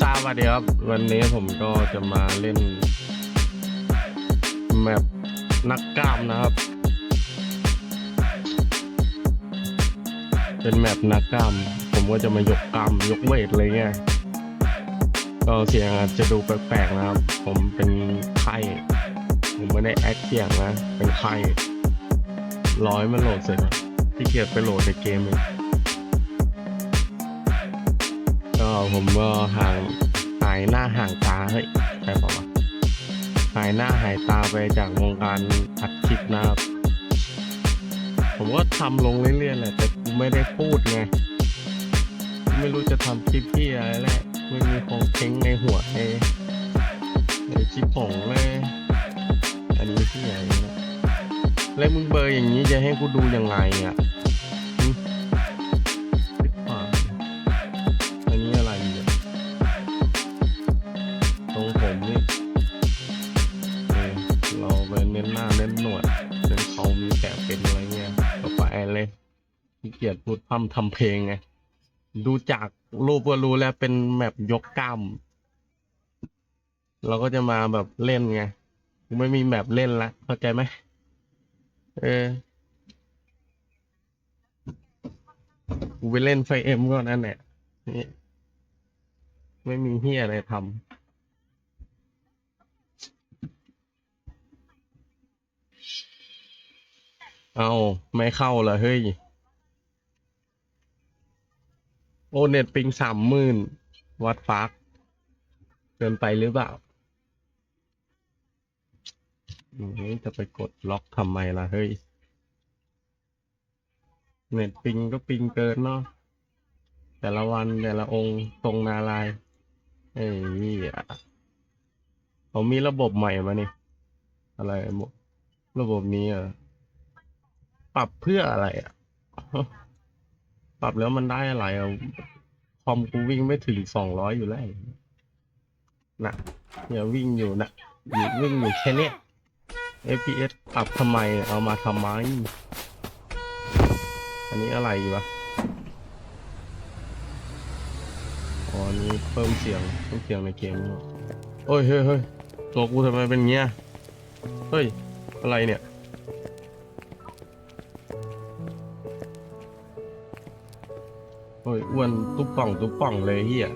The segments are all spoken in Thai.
ทราบวัสดีครับ วันนี้ผมก็จะมาเล่น แมปนักกล้ามนะครับ เป็นแมปนักกล้าม ผมก็จะมายกกล้ามยกเวทอะไรเงี้ยก็เสียงอาจจะดูแปลกๆนะครับ ผมเป็นไข้ผมไม่ได้แอคเสียงนะ เป็นไข้ร้อยมันโหลดเสร็จที่เกียจไปโหลดในเกมเอง ผมก็ห่างหายหน้าห่างตาเฮ้ยใช่ปะวะหายหน้าหายตาไปจากวงการอัดคลิปนะครับผมก็ทำลงเรื่อยๆแหละแต่กูไม่ได้พูดไงไม่รู้จะทำคลิปที่อะไรแหละไม่มีคงเค้งในหัวในในคลิปผงเลยอันนี้ที่ไหนนะแล้วมึงเบอร์อย่างนี้จะให้กูดูยังไงอะ ขี้เกียจพูดพร่ำทำเพลงไง ดูจากรูปก็รู้แล้วเป็นแมปยกกล้าม เราก็จะมาแบบเล่นไงกูไม่มีแมปเล่นละเข้าใจไหมเออกูไปเล่นไฟเอ็มก็นั่นแหละนี่ไม่มีเฮียอะไรทำเอาไม่เข้าเหรอเฮ้ย โอเน็ตปิงสามหมื่นวัดฟักเกินไปหรือเปล่าจะไปกดล็อกทำไมล่ะ เฮ้ย เน็ตปิงก็ปิงเกินเนาะแต่ละวันแต่ละองค์ตรงนาลายเอ้ยอ่เขามีระบบใหม่มานี่ อะไรระบบนี้อะปรับเพื่ออะไรอะ ปรับแล้วมันได้อะไรอะคอมกูวิ่งไม่ถึงสองร้อยอยู่แล้วนะเนี่ยวิ่งอยู่นะอยู่วิ่งอยู่แค่เนี้ย FPS ปรับทำไมเอามาทำไม อันนี้อะไรวะอ๋ออันนี้เพิ่มเสียงเพิ่มเสียงในเกมนี่หว่าโอ้ยเฮ้ยเฮ้ยตัวกูทำไมเป็นเงี้ย เฮ้ย อะไรเนี่ย โอ้ยอ้วนตุ๊บป่องตุ๊บป่องเลยเฮีย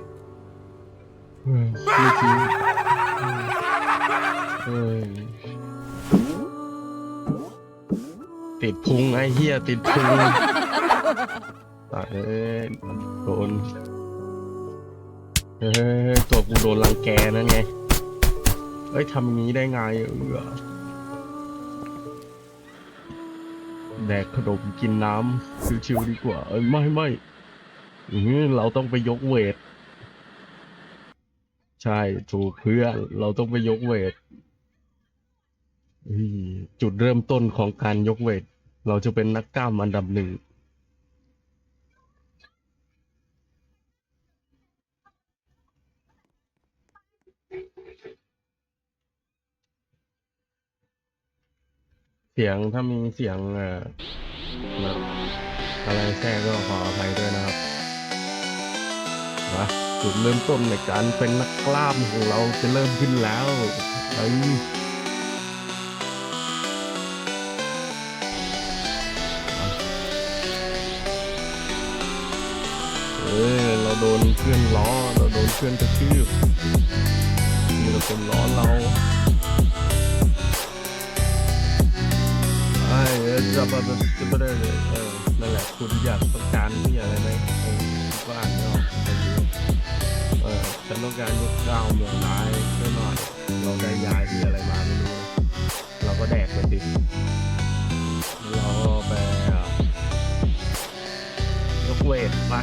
เฮ้ยไม่จริงเฮ้ยติดพุงไอ้เฮียติดพุงตายเอ้ยโดนเฮ้ยตัวกูโดนรังแกนั่นไงเอ้ยทำอย่างนี้ได้ไงเออแดกขนมกินน้ำชิวๆดีกว่าเอ้ยไม่ไม่อย่างนี้ เราต้องไปยกเวท ใช่ถูกเพื่อนเราต้องไปยกเวทจุดเริ่มต้นของการยกเวท เราจะเป็นนักกล้ามอันดับหนึ่งเสียงถ้ามีเสียงเอ่ออะไรแทรกก็ขออภัยด้วยนะครับ นะจุดเริ่มต้นในการเป็นนักกล้ามของเราจะเริ่มขึ้นแล้วเอ้ยเออเราโดนเพื่อนล้อ เราโดนเพื่อนกระชืบมีแต่คนล้อเราไอ้เออจะมาจะมาได้เลยเออนั่นแหละคุณอยากต้องการที่อะไรไหมก็อ่านไม่ออก ฉันต้องการยกดาวเมืองร้ายช่วยหน่อย เราได้ยายที่อะไรมาไม่รู้นะเราก็แดกไปดิเราก็ไปยกเวทไป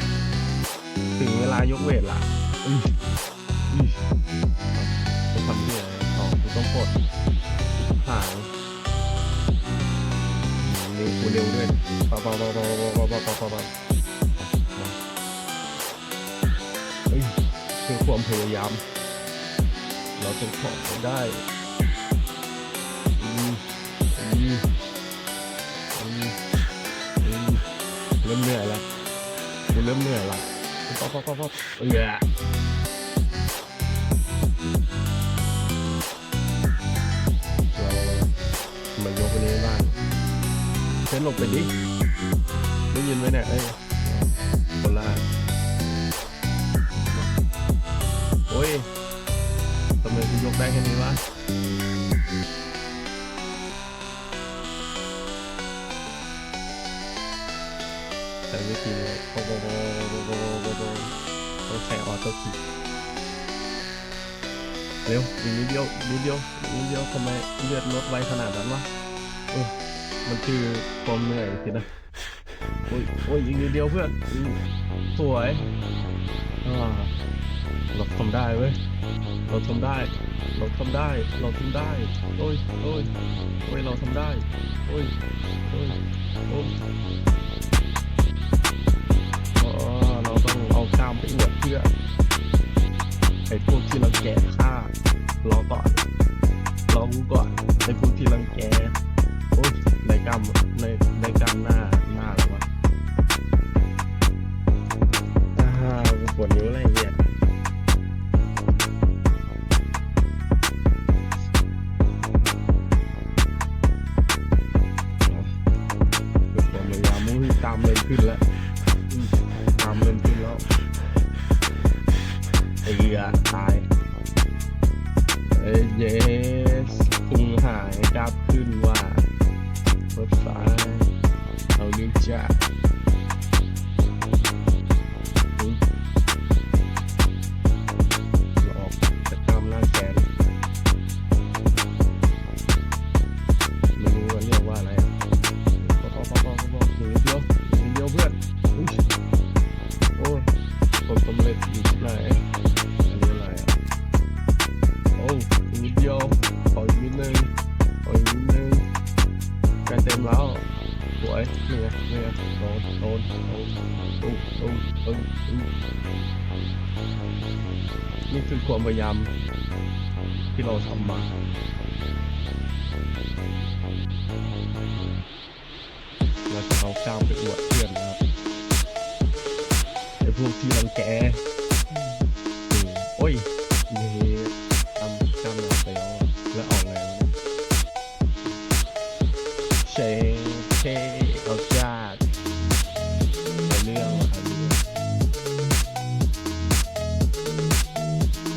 ถึงเวลายกเวทละอื้ออื้อจะทำที่อะไรอ๋อกูต้องกดหางนี่กูเร็วด้วยปะปะปะปะปะปะปะปะ พยายาม เราจะผ่อนเขาได้เริ่มเหนื่อยแล้วเริ่มเหนื่อยแล้วป๊อปป๊อปป๊อปเออมันยกไปนี้บ้างเซนลงไปดิได้ยินไหมเนี่ย อ้ยทำไมกูยกได้แค่นี้วะใช้วิธีโบโบโบโบโบโบโบต้องใช้ออโต้คิกเร็วอีกนิดเดียวนิดเดียวนิดเดียวทำไมเลือดลดไวขนาดนั้นวะเออมันคือความเหนื่อยสินะโอ้ยโอ้ยอีกนิดเดียวเพื่อนสวยอ่า เราทำได้เว้ย เราทำได้ เราทำได้ เราทำได้ โอ้ยโอ้ยโอ้ย เราทำได้ โอ้ยโอ้ยโอ้ยเราต้องเอากล้ามไปอวดเพื่อไอ้พวกที่เรังแกข้ารอก่อนรอกูก่อนไอ้พวกที่รังแกโอ้ยในกล้ามในในกล้ามหน้าหน้าแล้ววะอ่าปวดนิ้วอะไรเนี่ย ไอ้เหี้ยตายเอ้ยเยสพุงหายกลับขึ้นว่าเว็บไซต์เอานิ้วจ้าอืมเราอกจะทำร่างแขน มแล้วสวยนี่ไงนี่ไงโดนโดนโดนโอ้โอ้โอ้โอ้นี่คือความพยายามที่เราทำมาเราจะเอากล้ามไปอวดเพื่อนนะครับไอ้พวกที่รังแก เชเอาจาดเอาเรื่องว่ะเอาเรื่อง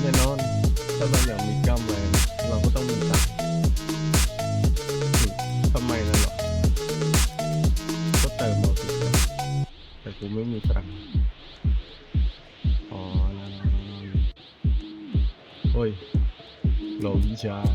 แน่นอน ถ้าเราอยากมีกล้ามแรงเราก็ต้องมีตังทำไมนั่นหรอก็เติมเอาสิแต่กูไม่มีตังค์อ๋อนั่นโอ้ยหลวิชาย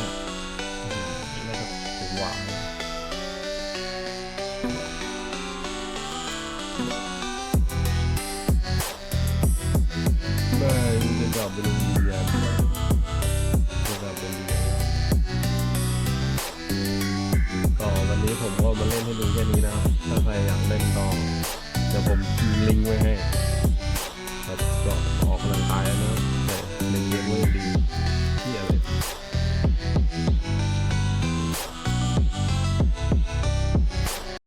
ี้ไม่จะกทำไปเลยอันนี้ก็วันนี้ผมก็มาเล่นให้ดูแค่นี้นะถ้าใครอยากเล่นต่อจะผมลิงไว้ให้ครัก็ออกกำลังกายแล้วนะครับ